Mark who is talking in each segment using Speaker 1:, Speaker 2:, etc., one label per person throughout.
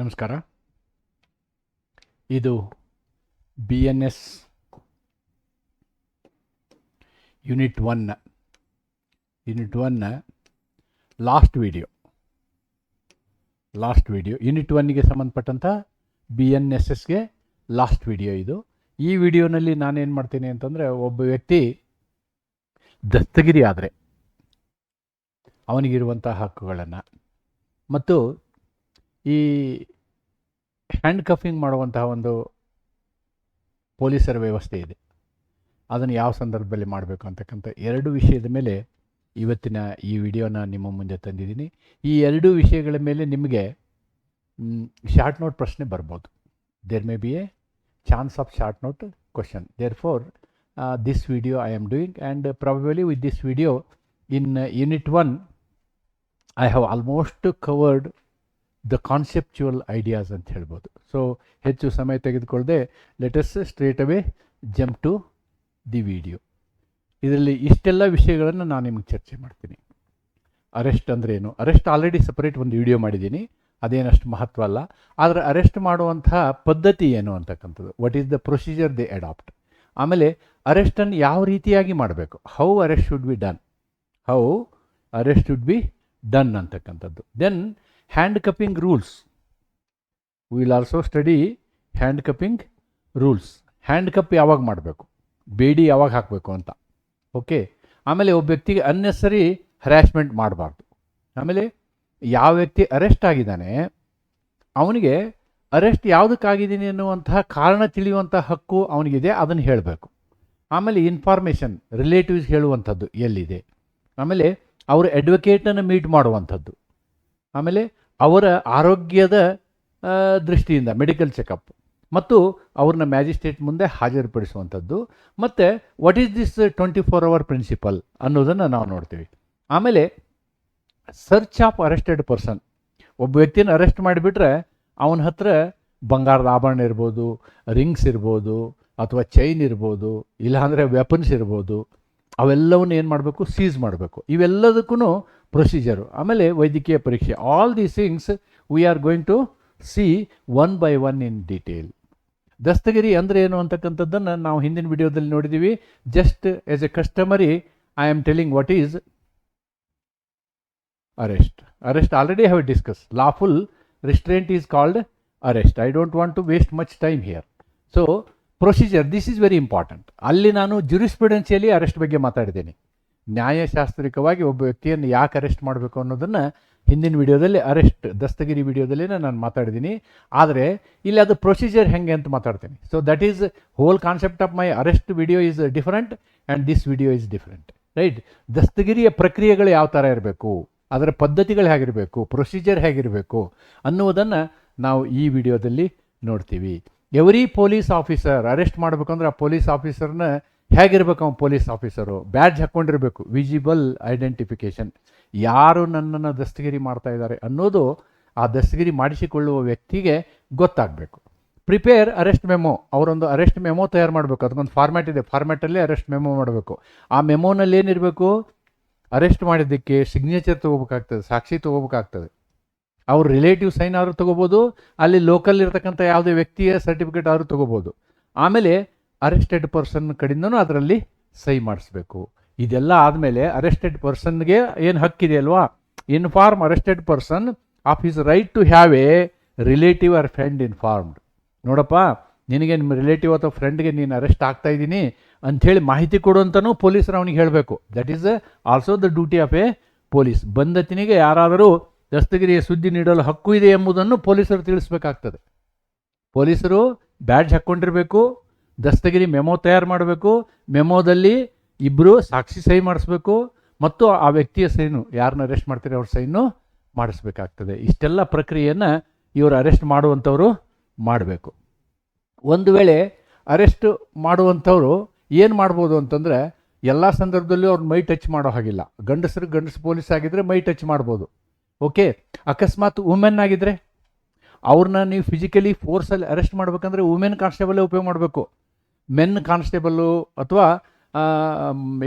Speaker 1: ನಮಸ್ಕಾರ. ಇದು B N S unit one unit one last video last video unit ಒನ್ಗೆ ಸಂಬಂಧಪಟ್ಟಂಥ B N S ಎಸ್ಗೆ last video ಇದು. ಈ ವಿಡಿಯೋನಲ್ಲಿ ನಾನೇನು ಮಾಡ್ತೀನಿ ಅಂತಂದರೆ ಒಬ್ಬ ವ್ಯಕ್ತಿ ದಸ್ತಗಿರಿ ಆದರೆ ಅವನಿಗಿರುವಂಥ ಹಕ್ಕುಗಳನ್ನು. ಮತ್ತು ಈ ಹ್ಯಾಂಡ್ ಕಫಿಂಗ್ ಮಾಡುವಂತಹ ಒಂದು ಪೊಲೀಸರ ವ್ಯವಸ್ಥೆ ಇದೆ. ಅದನ್ನು ಯಾವ ಸಂದರ್ಭದಲ್ಲಿ ಮಾಡಬೇಕು ಅಂತಕ್ಕಂಥ ಎರಡು ವಿಷಯದ ಮೇಲೆ ಇವತ್ತಿನ ಈ ವಿಡಿಯೋನ ನಿಮ್ಮ ಮುಂದೆ ತಂದಿದ್ದೀನಿ. ಈ ಎರಡು ವಿಷಯಗಳ ಮೇಲೆ ನಿಮಗೆ ಶಾರ್ಟ್ ನೋಟ್ ಪ್ರಶ್ನೆ ಬರ್ಬೋದು. There may be a chance of short note question therefore this video I am doing and probably with this video in unit one I have almost covered the conceptual ideas ಅಂತ ಹೇಳ್ಬೋದು. So ಹೆಚ್ಚು ಸಮಯ ತೆಗೆದುಕೊಳ್ಳದೆ let's straight away jump to the video ಇದರಲ್ಲಿ ಇಷ್ಟೆಲ್ಲ ವಿಷಯಗಳನ್ನು ನಾನು ನಿಮಗೆ ಚರ್ಚೆ ಮಾಡ್ತೀನಿ. ಅರೆಸ್ಟ್ ಅಂದರೆ ಏನು? ಅರೆಸ್ಟ್ ಆಲ್ರೆಡಿ ಸಪ್ರೇಟ್ ಒಂದು ವಿಡಿಯೋ ಮಾಡಿದ್ದೀನಿ. ಅದೇನಷ್ಟು ಮಹತ್ವ ಅಲ್ಲ. ಆದರೆ ಅರೆಸ್ಟ್ ಮಾಡುವಂತಹ ಪದ್ಧತಿ ಏನು ಅಂತಕ್ಕಂಥದ್ದು? What is the procedure they adopt ಆಮೇಲೆ ಅರೆಸ್ಟನ್ನು ಯಾವ ರೀತಿಯಾಗಿ ಮಾಡಬೇಕು? How arrest should be done how arrest should be done ಅಂತಕ್ಕಂಥದ್ದು. Then cuffing rules will also study cuffing rules handcuff ಯಾವಾಗ ಮಾಡಬೇಕು? ಬೇಡಿ ಯಾವಾಗ ಹಾಕಬೇಕು ಅಂತ. ಓಕೆ ಆಮೇಲೆ ಒಬ್ಬ ವ್ಯಕ್ತಿಗೆ ಅನ್ನೆಸರಿ ಹರ್ಯಾಸ್ಮೆಂಟ್ ಮಾಡಬಾರ್ದು. ಆಮೇಲೆ ಯಾವ ವ್ಯಕ್ತಿ ಅರೆಸ್ಟ್ ಆಗಿದ್ದಾನೆ, ಅವನಿಗೆ ಅರೆಸ್ಟ್ ಯಾವುದಕ್ಕಾಗಿದ್ದೀನಿ ಅನ್ನುವಂತಹ ಕಾರಣ ತಿಳಿಯುವಂಥ ಹಕ್ಕು ಅವನಿಗಿದೆ, ಅದನ್ನು ಹೇಳಬೇಕು. ಆಮೇಲೆ ಇನ್ಫಾರ್ಮೇಷನ್ ರಿಲೇಟಿವ್ಸ್ ಹೇಳುವಂಥದ್ದು ಎಲ್ಲಿದೆ? ಆಮೇಲೆ ಅವರು ಅಡ್ವೊಕೇಟನ್ನು ಮೀಟ್ ಮಾಡುವಂಥದ್ದು. ಆಮೇಲೆ ಅವರ ಆರೋಗ್ಯದ ದೃಷ್ಟಿಯಿಂದ ಮೆಡಿಕಲ್ ಚೆಕಪ್ ಮತ್ತು ಅವ್ರನ್ನ ಮ್ಯಾಜಿಸ್ಟ್ರೇಟ್ ಮುಂದೆ ಹಾಜರುಪಡಿಸುವಂಥದ್ದು. ಮತ್ತು what is this twenty four hour principle ಅನ್ನೋದನ್ನು ನಾವು ನೋಡ್ತೀವಿ. ಆಮೇಲೆ ಸರ್ಚ್ ಆಫ್ ಅರೆಸ್ಟೆಡ್ ಪರ್ಸನ್ ಒಬ್ಬ ವ್ಯಕ್ತಿನ ಅರೆಸ್ಟ್ ಮಾಡಿಬಿಟ್ರೆ, ಅವನ ಹತ್ರ ಬಂಗಾರದ ಆಭರಣ ಇರ್ಬೋದು ರಿಂಗ್ಸ್ ಇರ್ಬೋದು, ಅಥವಾ ಚೈನ್ ಇರ್ಬೋದು, ಇಲ್ಲಾಂದರೆ ವೆಪನ್ಸ್ ಇರ್ಬೋದು. ಅವೆಲ್ಲವನ್ನು ಏನು ಮಾಡಬೇಕು? ಸೀಸ್ ಮಾಡಬೇಕು. ಇವೆಲ್ಲದಕ್ಕೂ ಪ್ರೊಸೀಜರು. ಆಮೇಲೆ ವೈದ್ಯಕೀಯ ಪರೀಕ್ಷೆ. All these things we are going to see one by one in detail ದಸ್ತಗಿರಿ ಅಂದರೆ ಏನು ಅಂತಕ್ಕಂಥದ್ದನ್ನು ನಾವು ಹಿಂದಿನ ವಿಡಿಯೋದಲ್ಲಿ ನೋಡಿದ್ದೀವಿ just as a customary I am telling what is arrest arrest already have discuss lawful restraint is called arrest I don't want to waste much time here so procedure this is very important ಅಲ್ಲಿ ನಾನು ಜುರಿಸ್ಪ್ರುಡೆನ್ಸಿಯಲ್ಲಿ arrest ಬಗ್ಗೆ ಮಾತಾಡಿದ್ದೀನಿ. ನ್ಯಾಯಶಾಸ್ತ್ರಿಕವಾಗಿ ಒಬ್ಬ ವ್ಯಕ್ತಿಯನ್ನು ಯಾಕೆ arrest ಮಾಡಬೇಕು ಅನ್ನೋದನ್ನು ಹಿಂದಿನ ವಿಡಿಯೋದಲ್ಲಿ ಅರೆಸ್ಟ್ ದಸ್ತಗಿರಿ ವಿಡಿಯೋದಲ್ಲಿ ನಾನು ಮಾತಾಡಿದ್ದೀನಿ. ಆದರೆ, ಇಲ್ಲಿ ಅದು ಪ್ರೊಸೀಜರ್ ಹೆಂಗೆ ಅಂತ ಮಾತಾಡ್ತೀನಿ. So that is whole concept of my arrest video is different and this video is different right ದಸ್ತಗಿರಿಯ ಪ್ರಕ್ರಿಯೆಗಳು ಯಾವ ಥರ ಇರಬೇಕು, ಅದರ ಪದ್ಧತಿಗಳು ಹೇಗಿರಬೇಕು ಪ್ರೊಸೀಜರ್ ಹೇಗಿರಬೇಕು ಅನ್ನುವುದನ್ನು ನಾವು ಈ ವಿಡಿಯೋದಲ್ಲಿ ನೋಡ್ತೀವಿ. ಎವ್ರಿ ಪೊಲೀಸ್ ಆಫೀಸರ್ ಅರೆಸ್ಟ್ ಮಾಡ್ಬೇಕಂದ್ರೆ ಆ ಪೊಲೀಸ್ ಆಫೀಸರ್ನ ಹೇಗಿರ್ಬೇಕು ಅವ್ನು ಪೊಲೀಸ್ ಆಫೀಸರು? ಬ್ಯಾಡ್ಜ್ ಹಾಕ್ಕೊಂಡಿರಬೇಕು ವಿಜಿಬಲ್ ಐಡೆಂಟಿಫಿಕೇಷನ್. ಯಾರು ನನ್ನನ್ನು ದಸ್ತಗಿರಿ ಮಾಡ್ತಾ ಇದ್ದಾರೆ ಅನ್ನೋದು ಆ ದಸ್ತಗಿರಿ ಮಾಡಿಸಿಕೊಳ್ಳುವ ವ್ಯಕ್ತಿಗೆ ಗೊತ್ತಾಗಬೇಕು. Prepare arrest memo. ಅವರೊಂದು ಅರೆಸ್ಟ್ ಮೆಮೊ ತಯಾರು ಮಾಡಬೇಕು. ಅದಕ್ಕೊಂದು ಫಾರ್ಮ್ಯಾಟ್ ಇದೆ. ಫಾರ್ಮ್ಯಾಟಲ್ಲಿ ಅರೆಸ್ಟ್ ಮೆಮೊ ಮಾಡಬೇಕು. ಆ ಮೆಮೊನಲ್ಲಿ ಏನಿರಬೇಕು ಅರೆಸ್ಟ್ ಮಾಡಿದ್ದಕ್ಕೆ ಸಿಗ್ನೇಚರ್ ತೊಗೋಬೇಕಾಗ್ತದೆ, ಸಾಕ್ಷಿ ತೊಗೋಬೇಕಾಗ್ತದೆ. ಅವ್ರ ರಿಲೇಟಿವ್ ಸೈನ್ ಆದರೂ ತೊಗೋಬೋದು, ಅಲ್ಲಿ ಲೋಕಲ್ ಇರತಕ್ಕಂಥ ಯಾವುದೇ ವ್ಯಕ್ತಿಯ ಸರ್ಟಿಫಿಕೇಟ್ ಆದರೂ ತೊಗೋಬೋದು. ಆಮೇಲೆ ಅರೆಸ್ಟೆಡ್ ಪರ್ಸನ್ ಕಡೆಯಿಂದನೂ ಅದರಲ್ಲಿ ಸಹಿ ಮಾಡಿಸ್ಬೇಕು. ಇದೆಲ್ಲ ಆದಮೇಲೆ ಅರೆಸ್ಟೆಡ್ ಪರ್ಸನ್ಗೆ ಏನು ಹಕ್ಕಿದೆ ಅಲ್ವಾ? Inform arrested person of is right to have a relative or friend informed ನೋಡಪ್ಪ, ನಿನಗೆ ನಿಮ್ಮ ರಿಲೇಟಿವ್ ಅಥವಾ ಫ್ರೆಂಡ್ಗೆ ನೀನು ಅರೆಸ್ಟ್ ಆಗ್ತಾ ಇದ್ದೀನಿ ಅಂಥೇಳಿ ಮಾಹಿತಿ ಕೊಡು ಅಂತಲೂ ಪೊಲೀಸರು ಅವನಿಗೆ ಹೇಳಬೇಕು. That is also the duty of a police ಬಂದತಿನಿಗೆ ಯಾರಾದರೂ ದಸ್ತಗಿರಿಯ ಸುದ್ದಿ ನೀಡಲು ಹಕ್ಕು ಇದೆ ಎಂಬುದನ್ನು ಪೊಲೀಸರು ತಿಳಿಸ್ಬೇಕಾಗ್ತದೆ. ಪೊಲೀಸರು ಬ್ಯಾಡ್ಜ್ ಹಾಕ್ಕೊಂಡಿರಬೇಕು, ದಸ್ತಗಿರಿ ಮೆಮೊ ತಯಾರು ಮಾಡಬೇಕು, ಮೆಮೊದಲ್ಲಿ ಇಬ್ಬರು ಸಾಕ್ಷಿ ಸಹಿ ಮಾಡಿಸ್ಬೇಕು ಮತ್ತು ಆ ವ್ಯಕ್ತಿಯ ಸೈನು, ಯಾರನ್ನ ಅರೆಸ್ಟ್ ಮಾಡ್ತಾರೆ ಅವ್ರ ಸೈನು ಮಾಡಿಸ್ಬೇಕಾಗ್ತದೆ. ಇಷ್ಟೆಲ್ಲ ಪ್ರಕ್ರಿಯೆಯನ್ನು ಇವರು ಅರೆಸ್ಟ್ ಮಾಡುವಂಥವರು ಮಾಡಬೇಕು. ಒಂದು ವೇಳೆ ಅರೆಸ್ಟ್ ಮಾಡುವಂಥವ್ರು ಏನು ಮಾಡ್ಬೋದು ಅಂತಂದರೆ, ಎಲ್ಲ ಸಂದರ್ಭದಲ್ಲೂ ಅವ್ರನ್ನ ಮೈ ಟಚ್ ಮಾಡೋ ಹಾಗಿಲ್ಲ. ಗಂಡಸರು ಗಂಡಸು ಪೊಲೀಸ್ ಆಗಿದ್ದರೆ ಮೈ ಟಚ್ ಮಾಡ್ಬೋದು. ಓಕೆ, ಅಕಸ್ಮಾತ್ ವುಮೆನ್ ಆಗಿದ್ರೆ ಅವ್ರನ್ನ ನೀವು ಫಿಸಿಕಲಿ ಫೋರ್ಸಲ್ಲಿ ಅರೆಸ್ಟ್ ಮಾಡ್ಬೇಕಂದ್ರೆ ವುಮೆನ್ ಕಾನ್ಸ್ಟೇಬಲೇ ಉಪಯೋಗ ಮಾಡಬೇಕು. ಮೆನ್ ಕಾನ್ಸ್ಟೇಬಲ್ಲು ಅಥವಾ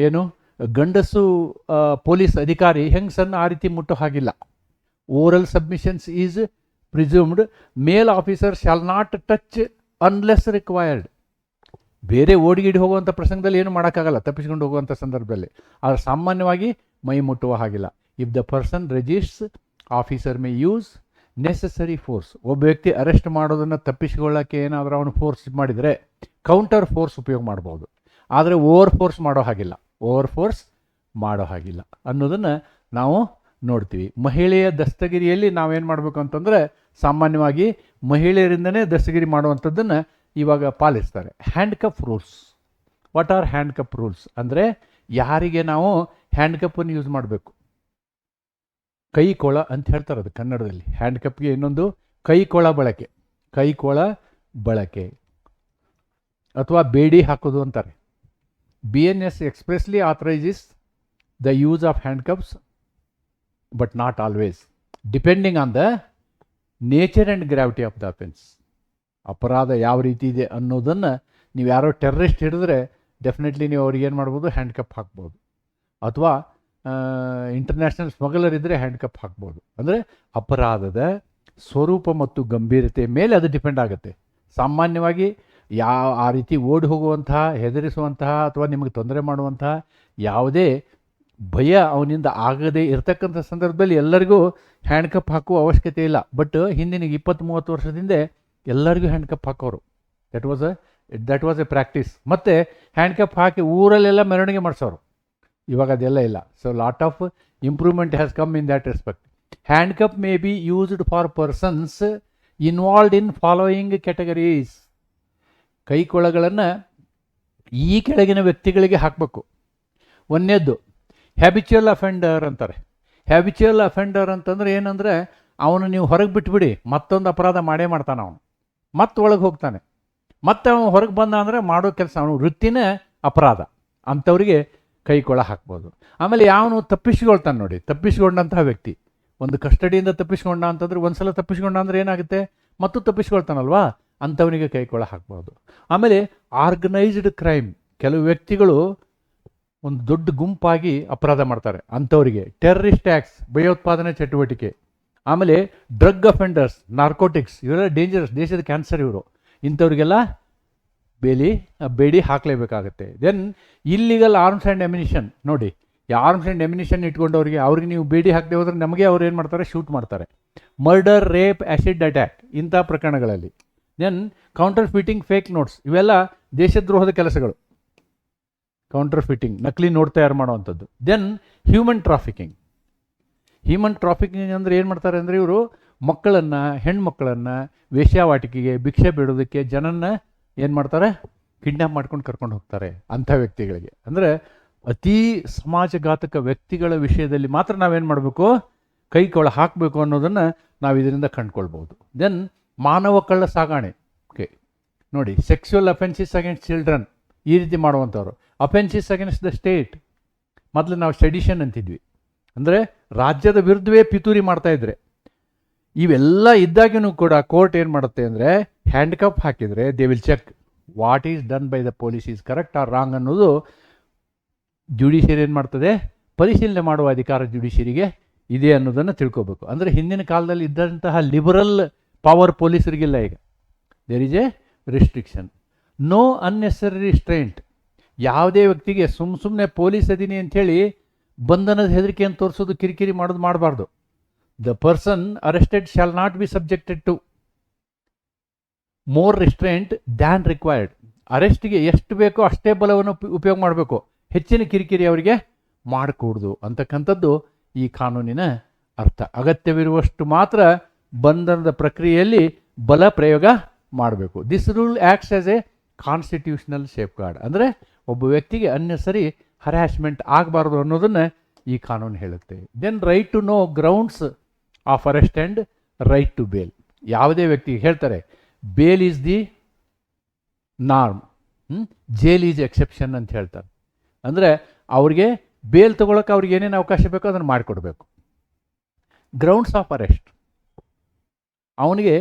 Speaker 1: ಏನು, ಗಂಡಸು ಪೊಲೀಸ್ ಅಧಿಕಾರಿ ಹೆಂಗಸನ್ನು ಆ ರೀತಿ ಮುಟ್ಟೋ ಹಾಗಿಲ್ಲ oral submissions is presumed male officer shall not touch unless required ಬೇರೆ ಓಡಿಗಿಡಿ ಹೋಗುವಂಥ ಪ್ರಸಂಗದಲ್ಲಿ ಏನು ಮಾಡೋಕ್ಕಾಗಲ್ಲ, ತಪ್ಪಿಸ್ಕೊಂಡು ಹೋಗುವಂಥ ಸಂದರ್ಭದಲ್ಲಿ. ಆದರೆ ಸಾಮಾನ್ಯವಾಗಿ ಮೈ ಮುಟ್ಟುವ ಹಾಗಿಲ್ಲ. If the person resists officer may use necessary force. ಒಬ್ಬ ವ್ಯಕ್ತಿ ಅರೆಸ್ಟ್ ಮಾಡೋದನ್ನು ತಪ್ಪಿಸಿಕೊಳ್ಳೋಕ್ಕೆ ಏನಾದರೂ ಅವನು ಫೋರ್ಸ್ ಮಾಡಿದರೆ ಕೌಂಟರ್ ಫೋರ್ಸ್ ಉಪಯೋಗ ಮಾಡ್ಬೋದು. ಆದರೆ ಓವರ್ ಫೋರ್ಸ್ ಮಾಡೋ ಹಾಗಿಲ್ಲ. ಓವರ್ ಫೋರ್ಸ್ ಮಾಡೋ ಹಾಗಿಲ್ಲ ಅನ್ನೋದನ್ನು ನಾವು ನೋಡ್ತೀವಿ. ಮಹಿಳೆಯ ದಸ್ತಗಿರಿಯಲ್ಲಿ ನಾವೇನು ಮಾಡಬೇಕು ಅಂತಂದರೆ ಸಾಮಾನ್ಯವಾಗಿ ಮಹಿಳೆಯರಿಂದನೇ ದಸ್ತಗಿರಿ ಮಾಡುವಂಥದ್ದನ್ನು ಇವಾಗ ಪಾಲಿಸ್ತಾರೆ. Handcuff rules. What are handcuff rules ಅಂದರೆ ಯಾರಿಗೆ ನಾವು ಹ್ಯಾಂಡ್ ಕಪ್ಪನ್ನು ಯೂಸ್ ಮಾಡಬೇಕು? ಕೈ ಕೊಳ ಅಂತ ಹೇಳ್ತಾರೆ ಅದು ಕನ್ನಡದಲ್ಲಿ. ಹ್ಯಾಂಡ್ ಕಪ್ಗೆ ಇನ್ನೊಂದು ಕೈ ಕೊಳ ಬಳಕೆ. ಕೈ ಕೊಳ ಬಳಕೆ. ಅಥವಾ ಬೇಡಿ ಹಾಕೋದು ಅಂತಾರೆ. B N S expressly authorises the use of handcuffs but not always depending on the nature and gravity of the offence ಅಪರಾಧ ಯಾವ ರೀತಿ ಇದೆ ಅನ್ನೋದನ್ನು ನೀವು ಯಾರೋ ಟೆರ್ರಿಸ್ಟ್ ಹಿಡಿದ್ರೆ ಡೆಫಿನೆಟ್ಲಿ ನೀವು ಅವ್ರಿಗೆ ಏನು ಮಾಡ್ಬೋದು? ಹ್ಯಾಂಡ್ ಕಪ್ ಹಾಕ್ಬೋದು. ಅಥವಾ ಇಂಟರ್ನ್ಯಾಷನಲ್ ಸ್ಮಗ್ಲರ್ ಇದ್ದರೆ ಹ್ಯಾಂಡ್ ಕಪ್ ಹಾಕ್ಬೋದು. ಅಂದರೆ ಅಪರಾಧದ ಸ್ವರೂಪ ಮತ್ತು ಗಂಭೀರತೆ ಮೇಲೆ ಅದು ಡಿಪೆಂಡ್ ಆಗುತ್ತೆ. ಸಾಮಾನ್ಯವಾಗಿ ಯಾವ ಆ ರೀತಿ ಓಡಿ ಹೋಗುವಂತಹ, ಹೆದರಿಸುವಂತಹ ಅಥವಾ ನಿಮಗೆ ತೊಂದರೆ ಮಾಡುವಂತಹ ಯಾವುದೇ ಭಯ ಅವನಿಂದ ಆಗದೇ ಇರತಕ್ಕಂಥ ಸಂದರ್ಭದಲ್ಲಿ ಎಲ್ಲರಿಗೂ ಹ್ಯಾಂಡ್ ಕಪ್ ಹಾಕುವ ಅವಶ್ಯಕತೆ ಇಲ್ಲ. ಬಟ್ ಹಿಂದಿನ ಇಪ್ಪತ್ತು ಮೂವತ್ತು ವರ್ಷದಿಂದ ಎಲ್ಲರಿಗೂ ಹ್ಯಾಂಡ್ ಕಪ್ ಹಾಕೋರು. That was uh that was a practice ಮತ್ತು ಹ್ಯಾಂಡ್ ಕಪ್ ಹಾಕಿ ಊರಲ್ಲೆಲ್ಲ ಮೆರವಣಿಗೆ ಮಾಡಿಸೋರು. ಇವಾಗ ಅದೆಲ್ಲ ಇಲ್ಲ. So lot of improvement has come in that respect handcuff may be used for persons involved in following categories ಕೈಕೊಳಗಳನ್ನು ಈ ಕೆಳಗಿನ ವ್ಯಕ್ತಿಗಳಿಗೆ ಹಾಕಬೇಕು. ಒಂದನೇದ್ದು ಹ್ಯಾಬಿಚುವಲ್ ಅಫೆಂಡರ್ ಅಂತಾರೆ. ಹ್ಯಾಬಿಚುವಲ್ ಅಫೆಂಡರ್ ಅಂತಂದ್ರೆ ಏನಂದರೆ, ಅವನು ನೀವು ಹೊರಗೆ ಬಿಟ್ಬಿಡಿ, ಮತ್ತೊಂದು ಅಪರಾಧ ಮಾಡೇ ಮಾಡ್ತಾನೆ ಅವನು. ಮತ್ತೆ ಒಳಗೆ ಹೋಗ್ತಾನೆ. ಮತ್ತೆ ಅವನು ಹೊರಗೆ ಬಂದ ಅಂದರೆ ಮಾಡೋ ಕೆಲಸ, ಅವನು ವೃತ್ತಿನೇ ಅಪರಾಧ. ಅಂಥವ್ರಿಗೆ ಕೈಕೊಳ ಹಾಕ್ಬೋದು. ಆಮೇಲೆ ಯಾವನು ತಪ್ಪಿಸ್ಕೊಳ್ತಾನೆ ನೋಡಿ, ತಪ್ಪಿಸ್ಕೊಂಡಂತಹ ವ್ಯಕ್ತಿ. ಒಂದು ಕಸ್ಟಡಿಯಿಂದ ತಪ್ಪಿಸ್ಕೊಂಡ ಅಂತಂದ್ರೆ ಒಂದ್ಸಲ ತಪ್ಪಿಸ್ಕೊಂಡ ಅಂದ್ರೆ ಏನಾಗುತ್ತೆ? ಮತ್ತು ತಪ್ಪಿಸ್ಕೊಳ್ತಾನಲ್ವಾ? ಅಂಥವನಿಗೆ ಕೈಕೊಳ ಹಾಕ್ಬೋದು. ಆಮೇಲೆ ಆರ್ಗನೈಸ್ಡ್ ಕ್ರೈಮ್, ಕೆಲವು ವ್ಯಕ್ತಿಗಳು ಒಂದು ದೊಡ್ಡ ಗುಂಪಾಗಿ ಅಪರಾಧ ಮಾಡ್ತಾರೆ, ಅಂಥವರಿಗೆ. ಟೆರ್ರಿಸ್ಟ್ ಟ್ಯಾಕ್ಸ್ ಭಯೋತ್ಪಾದನೆ ಚಟುವಟಿಕೆ. ಆಮೇಲೆ ಡ್ರಗ್ ಅಫೆಂಡರ್ಸ್, ನಾರ್ಕೋಟಿಕ್ಸ್ ಇವರೆಲ್ಲ ಡೇಂಜರಸ್ ದೇಶದ ಕ್ಯಾನ್ಸರ್ ಇವರು. ಇಂಥವ್ರಿಗೆಲ್ಲ ಬೇಲಿ ಬೇಡಿ ಹಾಕಲೇಬೇಕಾಗತ್ತೆ. Then illegal arms and ammunition ನೋಡಿ ಆರ್ಮ್ಸ್ ಆ್ಯಂಡ್ ಎಮಿನಿಷನ್ ಇಟ್ಕೊಂಡವ್ರಿಗೆ ಅವ್ರಿಗೆ ನೀವು ಬೇಡಿ ಹಾಕದೆ ಹೋದ್ರೆ ನಮಗೆ ಅವ್ರು ಏನು ಮಾಡ್ತಾರೆ? ಶೂಟ್ ಮಾಡ್ತಾರೆ. ಮರ್ಡರ್ ರೇಪ್ ಆ್ಯಸಿಡ್ ಅಟ್ಯಾಕ್ ಇಂಥ ಪ್ರಕರಣಗಳಲ್ಲಿ. Then counterfeiting fake notes ಇವೆಲ್ಲ ದೇಶದ್ರೋಹದ ಕೆಲಸಗಳು. ಕೌಂಟರ್ ಫಿಟ್ಟಿಂಗ್ ನಕಲಿ ನೋಟ್ ತಯಾರು ಮಾಡುವಂಥದ್ದು. Then human trafficking human trafficking ಅಂದರೆ ಏನು ಮಾಡ್ತಾರೆ ಅಂದರೆ ಇವರು ಮಕ್ಕಳನ್ನು ಹೆಣ್ಮಕ್ಕಳನ್ನು ವೇಶ್ಯಾವಾಟಿಕೆಗೆ, ಭಿಕ್ಷೆ ಬಿಡೋದಕ್ಕೆ ಜನನ್ನ ಏನು ಮಾಡ್ತಾರೆ? ಕಿಡ್ನ್ಯಾಪ್ ಮಾಡ್ಕೊಂಡು ಕರ್ಕೊಂಡು ಹೋಗ್ತಾರೆ ಅಂಥ ವ್ಯಕ್ತಿಗಳಿಗೆ. ಅಂದರೆ ಅತೀ ಸಮಾಜಘಾತಕ ವ್ಯಕ್ತಿಗಳ ವಿಷಯದಲ್ಲಿ ಮಾತ್ರ ನಾವೇನು ಮಾಡಬೇಕು? ಕೈ ಕೊಳ ಹಾಕಬೇಕು ಅನ್ನೋದನ್ನು ನಾವು ಇದರಿಂದ ಕಂಡುಕೊಳ್ಬೋದು ದೆನ್ ಮಾನವ ಕಳ್ಳ ಸಾಗಾಣೆ. ಓಕೆ ನೋಡಿ ಸೆಕ್ಸುವಲ್ ಅಫೆನ್ಸಿಸ್ ಅಗೇನ್ಸ್ಟ್ ಚಿಲ್ಡ್ರನ್ ಈ ರೀತಿ ಮಾಡುವಂಥವ್ರು. ಅಫೆನ್ಸಿಸ್ ಅಗೇನ್ಸ್ಟ್ ದ ಸ್ಟೇಟ್ ಮೊದಲು ನಾವು ಸೆಡಿಷನ್ ಅಂತಿದ್ವಿ. ಅಂದರೆ ರಾಜ್ಯದ ವಿರುದ್ಧವೇ ಪಿತೂರಿ ಮಾಡ್ತಾಯಿದ್ರೆ ಇವೆಲ್ಲ ಇದ್ದಾಗಿನೂ ಕೂಡ ಕೋರ್ಟ್ ಏನು ಮಾಡುತ್ತೆ ಅಂದರೆ ಹ್ಯಾಂಡ್ ಕಪ್ ಹಾಕಿದರೆ they will check what is done by the police is correct or wrong ಅನ್ನೋದು ಜುಡಿಷಿಯರಿ ಏನು ಮಾಡ್ತದೆ? ಪರಿಶೀಲನೆ ಮಾಡುವ ಅಧಿಕಾರ ಜುಡಿಷಿಯರಿಗೆ ಇದೆ ಅನ್ನೋದನ್ನು ತಿಳ್ಕೋಬೇಕು. ಅಂದರೆ ಹಿಂದಿನ ಕಾಲದಲ್ಲಿ ಇದ್ದಂತಹ ಲಿಬರಲ್ ಪವರ್ ಪೊಲೀಸರಿಗಿಲ್ಲ ಈಗ. There is a restriction no unnecessary restraint ಯಾವುದೇ ವ್ಯಕ್ತಿಗೆ ಸುಮ್ ಸುಮ್ಮನೆ ಪೊಲೀಸ್ ಅದೀನಿ ಅಂಥೇಳಿ ಬಂಧನದ ಹೆದರಿಕೆಯನ್ನು ತೋರಿಸೋದು ಕಿರಿಕಿರಿ ಮಾಡೋದು ಮಾಡಬಾರ್ದು. The person arrested shall not be subjected to more restraint than required ಅರೆಸ್ಟ್ಗೆ ಎಷ್ಟು ಬೇಕೋ ಅಷ್ಟೇ ಬಲವನ್ನು ಉಪ- ಉಪಯೋಗ ಮಾಡಬೇಕು. ಹೆಚ್ಚಿನ ಕಿರಿಕಿರಿ ಅವರಿಗೆ ಮಾಡಕೂಡ್ದು ಅಂತಕ್ಕಂಥದ್ದು ಈ ಕಾನೂನಿನ ಅರ್ಥ. ಅಗತ್ಯವಿರುವಷ್ಟು ಮಾತ್ರ ಬಂಧನದ ಪ್ರಕ್ರಿಯೆಯಲ್ಲಿ ಬಲ ಪ್ರಯೋಗ ಮಾಡಬೇಕು. This rule acts as a constitutional safeguard ಅಂದರೆ ಒಬ್ಬ ವ್ಯಕ್ತಿಗೆ ಅನ್ನೆಸರಿ ಹರ್ಯಾಸ್ಮೆಂಟ್ ಆಗಬಾರ್ದು ಅನ್ನೋದನ್ನು ಈ ಕಾನೂನು ಹೇಳುತ್ತೆ. Then right to know grounds of arrest and right to bail ಯಾವುದೇ ವ್ಯಕ್ತಿಗೆ ಹೇಳ್ತಾರೆ bail is the norm jail is exception ಅಂತ ಹೇಳ್ತಾರೆ. ಅಂದರೆ ಅವ್ರಿಗೆ ಬೇಲ್ ತೊಗೊಳಕ್ಕೆ ಅವ್ರಿಗೆ ಏನೇನು ಅವಕಾಶ ಬೇಕೋ ಅದನ್ನು ಮಾಡಿಕೊಡ್ಬೇಕು. ಗ್ರೌಂಡ್ಸ್ ಆಫ್ ಅರೆಸ್ಟ್ ಅವನಿಗೆ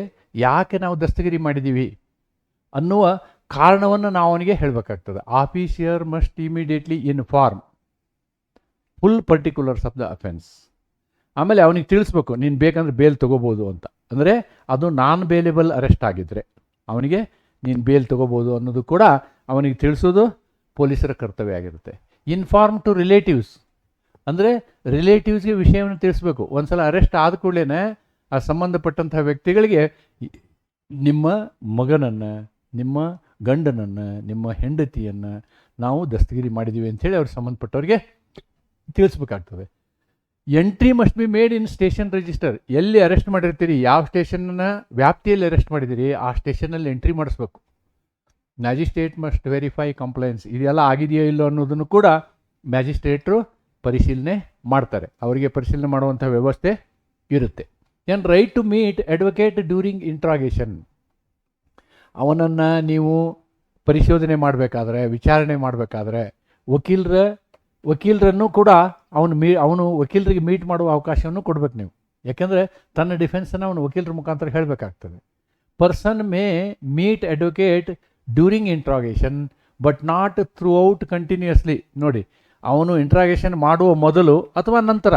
Speaker 1: ಯಾಕೆ ನಾವು ದಸ್ತಗಿರಿ ಮಾಡಿದ್ದೀವಿ ಅನ್ನುವ ಕಾರಣವನ್ನು ನಾವು ಅವನಿಗೆ ಹೇಳಬೇಕಾಗ್ತದೆ. Officer must immediately inform full particulars of the offence ಆಮೇಲೆ ಅವನಿಗೆ ತಿಳಿಸ್ಬೇಕು, ನೀನು ಬೇಕಂದ್ರೆ ಬೇಲ್ ತೊಗೋಬೋದು ಅಂತ. ಅಂದರೆ ಅದು ನಾನ್ ಬೇಲೇಬಲ್ ಅರೆಸ್ಟ್ ಆಗಿದ್ದರೆ ಅವನಿಗೆ ನೀನು ಬೇಲ್ ತೊಗೋಬೋದು ಅನ್ನೋದು ಕೂಡ ಅವನಿಗೆ ತಿಳಿಸೋದು ಪೊಲೀಸರ ಕರ್ತವ್ಯ ಆಗಿರುತ್ತೆ. ಇನ್ಫಾರ್ಮ್ ಟು ರಿಲೇಟಿವ್ಸ್ ಅಂದರೆ ರಿಲೇಟಿವ್ಸ್ಗೆ ವಿಷಯವನ್ನು ತಿಳಿಸ್ಬೇಕು. ಒಂದು ಸಲ ಅರೆಸ್ಟ್ ಆದ ಕೂಡಲೇ ಆ ಸಂಬಂಧಪಟ್ಟಂತಹ ವ್ಯಕ್ತಿಗಳಿಗೆ ನಿಮ್ಮ ಮಗನನ್ನು, ನಿಮ್ಮ ಗಂಡನನ್ನು, ನಿಮ್ಮ ಹೆಂಡತಿಯನ್ನು ನಾವು ದಸ್ತಗಿರಿ ಮಾಡಿದ್ದೀವಿ ಅಂಥೇಳಿ ಅವ್ರಿಗೆ ಸಂಬಂಧಪಟ್ಟವ್ರಿಗೆ ತಿಳಿಸ್ಬೇಕಾಗ್ತದೆ. Entry must be made in station register ಎಲ್ಲಿ ಅರೆಸ್ಟ್ ಮಾಡಿರ್ತೀರಿ? ಯಾವ ಸ್ಟೇಷನ್ನ ವ್ಯಾಪ್ತಿಯಲ್ಲಿ ಅರೆಸ್ಟ್ ಮಾಡಿದ್ದೀರಿ ಆ ಸ್ಟೇಷನಲ್ಲಿ ಎಂಟ್ರಿ ಮಾಡಿಸ್ಬೇಕು. ಮ್ಯಾಜಿಸ್ಟ್ರೇಟ್ ಮಸ್ಟ್ ವೆರಿಫೈ ಕಂಪ್ಲೈನ್ಸ್ ಇದೆಲ್ಲ ಆಗಿದೆಯೋ ಇಲ್ಲೋ ಅನ್ನೋದನ್ನು ಕೂಡ ಮ್ಯಾಜಿಸ್ಟ್ರೇಟ್ರು ಪರಿಶೀಲನೆ ಮಾಡ್ತಾರೆ. ಅವರಿಗೆ ಪರಿಶೀಲನೆ ಮಾಡುವಂಥ ವ್ಯವಸ್ಥೆ ಇರುತ್ತೆ. And right to meet advocate during interrogation ಅವನನ್ನು ನೀವು ಪರಿಶೋಧನೆ ಮಾಡಬೇಕಾದ್ರೆ, ವಿಚಾರಣೆ ಮಾಡಬೇಕಾದ್ರೆ, ವಕೀಲರ, ವಕೀಲರನ್ನು ಕೂಡ ಅವನು ಮೀ, ಅವನು ವಕೀಲರಿಗೆ ಮೀಟ್ ಮಾಡುವ ಅವಕಾಶವನ್ನು ಕೊಡ್ಬೇಕು ನೀವು. ಯಾಕೆಂದರೆ ತನ್ನ ಡಿಫೆನ್ಸನ್ನು ಅವನು ವಕೀಲರ ಮುಖಾಂತರ ಹೇಳಬೇಕಾಗ್ತದೆ. Person may meet advocate during interrogation, but not throughout continuously ನೋಡಿ, ಅವನು ಇಂಟ್ರಾಗೇಷನ್ ಮಾಡುವ ಮೊದಲು ಅಥವಾ ನಂತರ.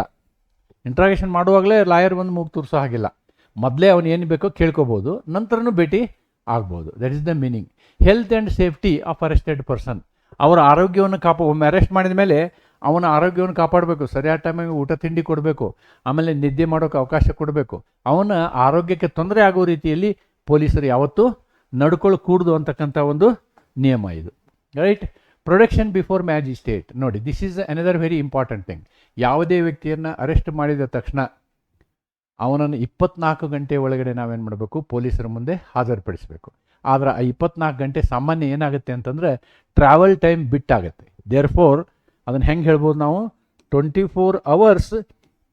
Speaker 1: ಇಂಟ್ರಾಗೇಷನ್ ಮಾಡುವಾಗಲೇ ಲಾಯರ್ ಬಂದು ಮೂಗು ತೋರಿಸೋ ಹಾಗಿಲ್ಲ. ಮೊದಲೇ ಅವನು ಏನು ಬೇಕೋ ಕೇಳ್ಕೊಬೋದು, ನಂತರನೂ ಭೇಟಿ ಆಗ್ಬೋದು. That is the meaning health and safety of arrested person ಅವರ ಆರೋಗ್ಯವನ್ನು ಕಾಪ ಒಮ್ಮೆ ಅರೆಸ್ಟ್ ಮಾಡಿದ ಮೇಲೆ ಅವನ ಆರೋಗ್ಯವನ್ನು ಕಾಪಾಡಬೇಕು, ಸರಿಯಾದ ಟೈಮಿಗೆ ಊಟ, ತಿಂಡಿ ಕೊಡಬೇಕು, ಆಮೇಲೆ ನಿದ್ದೆ ಮಾಡೋಕ್ಕೆ ಅವಕಾಶ ಕೊಡಬೇಕು. ಅವನ ಆರೋಗ್ಯಕ್ಕೆ ತೊಂದರೆ ಆಗೋ ರೀತಿಯಲ್ಲಿ ಪೊಲೀಸರು ಯಾವತ್ತೂ ನಡ್ಕೊಳ್ಳಕೂಡ್ದು ಅಂತಕ್ಕಂಥ ಒಂದು ನಿಯಮ ಇದು. ರೈಟ್? ಪ್ರೊಡಕ್ಷನ್ ಬಿಫೋರ್ ಮ್ಯಾಜಿಸ್ಟ್ರೇಟ್ ನೋಡಿ this is another very important thing ಯಾವುದೇ ವ್ಯಕ್ತಿಯನ್ನು ಅರೆಸ್ಟ್ ಮಾಡಿದ ತಕ್ಷಣ ಅವನನ್ನು ಇಪ್ಪತ್ನಾಲ್ಕು ಗಂಟೆ ಒಳಗಡೆ ನಾವೇನು ಮಾಡಬೇಕು? ಪೊಲೀಸರ ಮುಂದೆ ಹಾಜರುಪಡಿಸಬೇಕು. ಆದರೆ ಆ ಇಪ್ಪತ್ನಾಲ್ಕು ಗಂಟೆ ಸಾಮಾನ್ಯ ಏನಾಗುತ್ತೆ ಅಂತಂದರೆ ಟ್ರಾವೆಲ್ ಟೈಮ್ ಬಿಟ್ಟಾಗುತ್ತೆ. ದೇರ್ ಫೋರ್ ಅದನ್ನು ಹೆಂಗೆ ಹೇಳ್ಬೋದು ನಾವು? Twenty four hours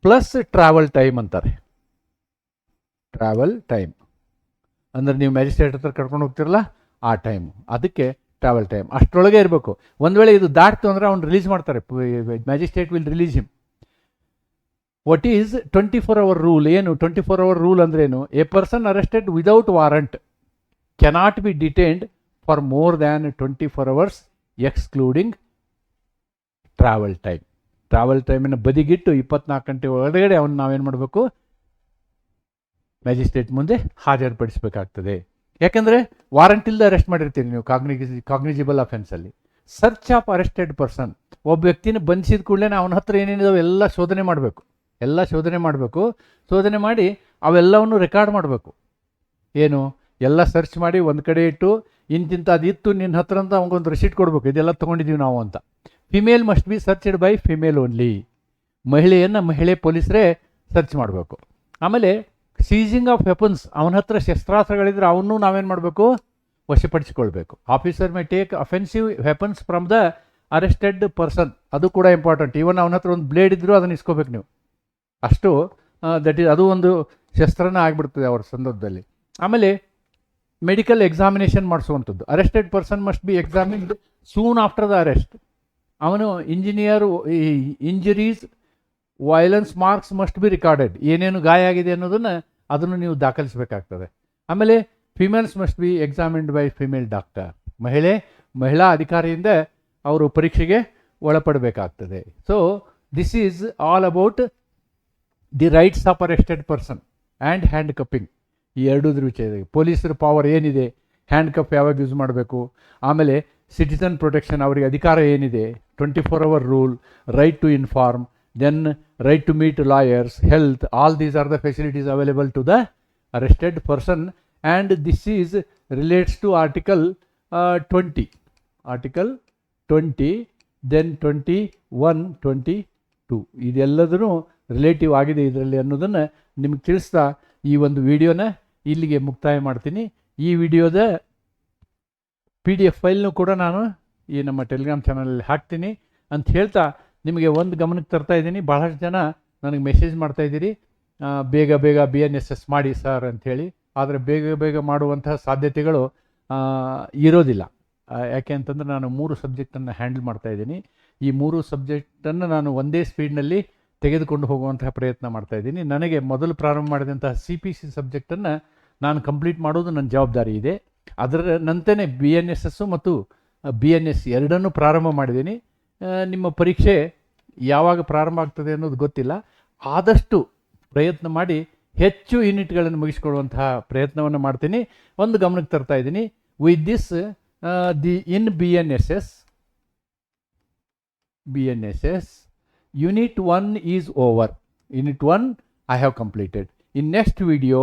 Speaker 1: plus travel time ಅಂತಾರೆ. ಟ್ರಾವೆಲ್ ಟೈಮ್ ಅಂದರೆ ನೀವು ಮ್ಯಾಜಿಸ್ಟ್ರೇಟ್ ಹತ್ರ ಕರ್ಕೊಂಡು ಹೋಗ್ತಿರಲ್ಲ, ಆ ಟೈಮ್ ಅದಕ್ಕೆ ಟ್ರಾವೆಲ್ ಟೈಮ್ ಅಷ್ಟರೊಳಗೆ ಇರಬೇಕು. ಒಂದು ವೇಳೆ ಇದು ದಾಟ್ತು ಅಂದರೆ ಅವ್ನು ರಿಲೀಸ್ ಮಾಡ್ತಾರೆ. Magistrate will release him what is twenty four hour rule ಏನು? ಟ್ವೆಂಟಿ ಫೋರ್ ಅವರ್ ರೂಲ್ ಅಂದ್ರೇನು a person arrested without warrant cannot be detained for more than twenty four hours excluding travel time travel ಟೈಮನ್ನು ಬದಿಗಿಟ್ಟು ಇಪ್ಪತ್ನಾಲ್ಕು ಗಂಟೆ ಒಳಗಡೆ ಅವನು ನಾವೇನು ಮಾಡಬೇಕು? ಮ್ಯಾಜಿಸ್ಟ್ರೇಟ್ ಮುಂದೆ ಹಾಜರುಪಡಿಸಬೇಕಾಗ್ತದೆ. ಯಾಕೆಂದರೆ ವಾರಂಟ್ ಇಲ್ಲದೆ ಅರೆಸ್ಟ್ ಮಾಡಿರ್ತೀರಿ ನೀವು ಕಾಗ್ನಿಜಿ ಕಾಗ್ನಿಜಿಬಲ್ ಅಫೆನ್ಸಲ್ಲಿ ಸರ್ಚ್ ಆಫ್ ಅರೆಸ್ಟೆಡ್ ಪರ್ಸನ್ ಒಬ್ಬ ವ್ಯಕ್ತಿನ ಬಂಧಿಸಿದ ಕೂಡಲೇ ಅವನ ಹತ್ರ ಏನೇನಿದಾವೆ ಎಲ್ಲ ಶೋಧನೆ ಮಾಡಬೇಕು. ಎಲ್ಲ ಶೋಧನೆ ಮಾಡಬೇಕು. ಶೋಧನೆ ಮಾಡಿ ಅವೆಲ್ಲವನ್ನು ರೆಕಾರ್ಡ್ ಮಾಡಬೇಕು. ಏನು? ಎಲ್ಲ ಸರ್ಚ್ ಮಾಡಿ ಒಂದು ಕಡೆ ಇಟ್ಟು ಇಂತಿಂಥದ್ದು ಇತ್ತು ನಿನ್ನ ಹತ್ರ ಅಂತ ಅವನಿಗೊಂದು ರಿಸೀಟ್ ಕೊಡಬೇಕು. ಇದೆಲ್ಲ ತೊಗೊಂಡಿದ್ದೀವಿ ನಾವು ಅಂತ. Female must be searched by female only ಮಹಿಳೆಯನ್ನು ಮಹಿಳೆ ಪೊಲೀಸರೇ ಸರ್ಚ್ ಮಾಡಬೇಕು. ಆಮೇಲೆ ಸೀಜಿಂಗ್ ಆಫ್ ವೆಪನ್ಸ್ ಅವನ ಹತ್ರ ಶಸ್ತ್ರಾಸ್ತ್ರಗಳಿದ್ರೆ ಅವನ್ನೂ ನಾವೇನು ಮಾಡಬೇಕು? ವಶಪಡಿಸಿಕೊಳ್ಬೇಕು. Officer may take offensive weapons from the arrested person ಅದು ಕೂಡ ಇಂಪಾರ್ಟೆಂಟ್ ಈವನ್ ಅವನ ಹತ್ರ ಒಂದು ಬ್ಲೇಡ್ ಇದ್ದರೂ ಅದನ್ನು ಇಸ್ಕೋಬೇಕು ನೀವು. ಅಷ್ಟು ದಟ್ ಈಸ್ ಅದು ಒಂದು ಶಸ್ತ್ರನ ಆಗಿಬಿಡ್ತದೆ ಅವ್ರ ಸಂದರ್ಭದಲ್ಲಿ. ಆಮೇಲೆ medical examination ಮಾಡಿಸುವಂಥದ್ದು. Arrested person must be examined soon after the arrest ಅವನು engineer injuries violence marks must be recorded ಏನೇನು ಗಾಯ ಆಗಿದೆ ಅನ್ನೋದನ್ನು ಅದನ್ನು ನೀವು ದಾಖಲಿಸಬೇಕಾಗ್ತದೆ. ಆಮೇಲೆ females must be examined by female doctor ಮಹಿಳೆ, ಮಹಿಳಾ ಅಧಿಕಾರಿಯಿಂದ ಅವರು ಪರೀಕ್ಷೆಗೆ ಒಳಪಡಬೇಕಾಗ್ತದೆ. So this is all about the rights of arrested person and handcuffing ಈ ಎರಡೂದ್ರ ವಿಷಯ ಪೊಲೀಸರ ಪವರ್ ಏನಿದೆ? ಹ್ಯಾಂಡ್ ಕಪ್ ಯಾವಾಗ ಯೂಸ್ ಮಾಡಬೇಕು? ಆಮೇಲೆ ಸಿಟಿಸನ್ ಪ್ರೊಟೆಕ್ಷನ್ ಅವರಿಗೆ ಅಧಿಕಾರ ಏನಿದೆ? Twenty four hour rule right to inform then right to meet lawyers health all these are the facilities available to the arrested person and this is relates to article twenty article twenty then twenty one twenty two ಇದೆಲ್ಲದೂ relative ಆಗಿದೆ ಇದರಲ್ಲಿ ಅನ್ನೋದನ್ನು ನಿಮಗೆ ತಿಳಿಸ್ತಾ ಈ ಒಂದು ವಿಡಿಯೋನ ಇಲ್ಲಿಗೆ ಮುಕ್ತಾಯ ಮಾಡ್ತೀನಿ. ಈ ವಿಡಿಯೋದ ಪಿ ಡಿ ಎಫ್ ಫೈಲ್ನು ಕೂಡ ನಾನು ಈ ನಮ್ಮ ಟೆಲಿಗ್ರಾಮ್ ಚಾನಲಲ್ಲಿ ಹಾಕ್ತೀನಿ. ಅಂತ ಹೇಳ್ತಾ ನಿಮಗೆ ಒಂದು ಗಮನಕ್ಕೆ ತರ್ತಾ ಇದ್ದೀನಿ. ಭಾಳಷ್ಟು ಜನ ನನಗೆ ಮೆಸೇಜ್ ಮಾಡ್ತಾ ಇದ್ದೀರಿ. ಬೇಗ ಬೇಗ ಬಿ ಎನ್ ಎಸ್ ಎಸ್ ಮಾಡಿ ಸರ್ ಅಂಥೇಳಿ ಆದರೆ ಬೇಗ ಬೇಗ ಮಾಡುವಂತಹ ಸಾಧ್ಯತೆಗಳು ಇರೋದಿಲ್ಲ. ಯಾಕೆ ಅಂತಂದರೆ ನಾನು ಮೂರು ಸಬ್ಜೆಕ್ಟನ್ನು ಹ್ಯಾಂಡಲ್ ಮಾಡ್ತಾ ಇದ್ದೀನಿ. ಈ ಮೂರು ಸಬ್ಜೆಕ್ಟನ್ನು ನಾನು ಒಂದೇ ಸ್ಪೀಡ್ನಲ್ಲಿ ತೆಗೆದುಕೊಂಡು ಹೋಗುವಂತಹ ಪ್ರಯತ್ನ ಮಾಡ್ತಾ ಇದ್ದೀನಿ. ನನಗೆ ಮೊದಲು ಪ್ರಾರಂಭ ಮಾಡಿದಂತಹ ಸಿ ಪಿ ಸಿ ಸಬ್ಜೆಕ್ಟನ್ನು ನಾನು ಕಂಪ್ಲೀಟ್ ಮಾಡೋದು ನನ್ನ ಜವಾಬ್ದಾರಿ ಇದೆ. ಅದರ ನಂತನೇ ಬಿ ಎನ್ ಎಸ್ ಎಸ್ಸು ಮತ್ತು ಬಿ ಎನ್ ಎಸ್ ಎರಡನ್ನೂ ಪ್ರಾರಂಭ ಮಾಡಿದ್ದೀನಿ. ನಿಮ್ಮ ಪರೀಕ್ಷೆ ಯಾವಾಗ ಪ್ರಾರಂಭ ಆಗ್ತದೆ ಅನ್ನೋದು ಗೊತ್ತಿಲ್ಲ. ಆದಷ್ಟು ಪ್ರಯತ್ನ ಮಾಡಿ ಹೆಚ್ಚು ಯೂನಿಟ್ಗಳನ್ನು ಮುಗಿಸ್ಕೊಳ್ಳುವಂತಹ ಪ್ರಯತ್ನವನ್ನು ಮಾಡ್ತೀನಿ. ಒಂದು ಗಮನಕ್ಕೆ ತರ್ತಾ ಇದ್ದೀನಿ. With this the in B N S S B N S S unit one is over unit one I have completed in next video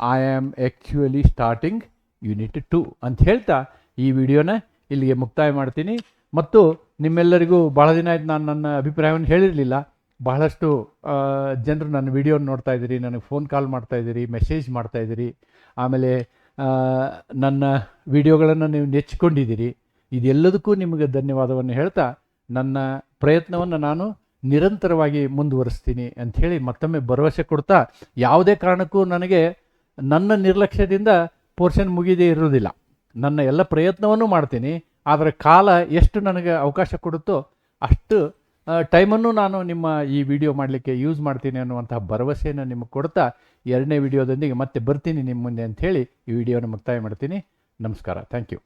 Speaker 1: I am actually starting unit two ಅಂತ ಹೇಳ್ತಾ ಈ ವಿಡಿಯೋನ ಇಲ್ಲಿಗೆ ಮುಕ್ತಾಯ ಮಾಡ್ತೀನಿ. ಮತ್ತು ನಿಮ್ಮೆಲ್ಲರಿಗೂ ಭಾಳ ದಿನ ಆಯ್ತು ನಾನು ನನ್ನ ಅಭಿಪ್ರಾಯವನ್ನು ಹೇಳಿರಲಿಲ್ಲ. ಬಹಳಷ್ಟು ಜನರು ನನ್ನ ವಿಡಿಯೋ ನೋಡ್ತಾ ಇದ್ದೀರಿ, ನನಗೆ ಫೋನ್ ಕಾಲ್ ಮಾಡ್ತಾ ಇದ್ದೀರಿ ಮೆಸೇಜ್ ಮಾಡ್ತಾ ಇದ್ದೀರಿ. ಆಮೇಲೆ ನನ್ನ ವಿಡಿಯೋಗಳನ್ನು ನೀವು ನೆಚ್ಕೊಂಡಿದ್ದೀರಿ ಇದೆಲ್ಲದಕ್ಕೂ ನಿಮಗೆ ಧನ್ಯವಾದವನ್ನು ಹೇಳ್ತಾ ನನ್ನ ಪ್ರಯತ್ನವನ್ನು ನಾನು ನಿರಂತರವಾಗಿ ಮುಂದುವರಿಸ್ತೀನಿ ಅಂಥೇಳಿ ಮತ್ತೊಮ್ಮೆ ಭರವಸೆ ಕೊಡ್ತಾ ಯಾವುದೇ ಕಾರಣಕ್ಕೂ ನನಗೆ ನನ್ನ ನಿರ್ಲಕ್ಷ್ಯದಿಂದ ಪೋರ್ಷನ್ ಮುಗಿದೇ ಇರುವುದಿಲ್ಲ. ನನ್ನ ಎಲ್ಲ ಪ್ರಯತ್ನವನ್ನು ಮಾಡ್ತೀನಿ, ಆದರೆ ಕಾಲ ಎಷ್ಟು ನನಗೆ ಅವಕಾಶ ಕೊಡುತ್ತೋ ಅಷ್ಟು ಟೈಮನ್ನು ನಾನು ನಿಮ್ಮ ಈ ವಿಡಿಯೋ ಮಾಡಲಿಕ್ಕೆ ಯೂಸ್ ಮಾಡ್ತೀನಿ ಅನ್ನುವಂತಹ ಭರವಸೆಯನ್ನು ನಿಮಗೆ ಕೊಡ್ತಾ ಎರಡನೇ ವಿಡಿಯೋದೊಂದಿಗೆ ಮತ್ತೆ ಬರ್ತೀನಿ ನಿಮ್ಮ ಮುಂದೆ ಅಂಥೇಳಿ ಈ ವಿಡಿಯೋನ ಮುಕ್ತಾಯ ಮಾಡ್ತೀನಿ. ನಮಸ್ಕಾರ. Thank you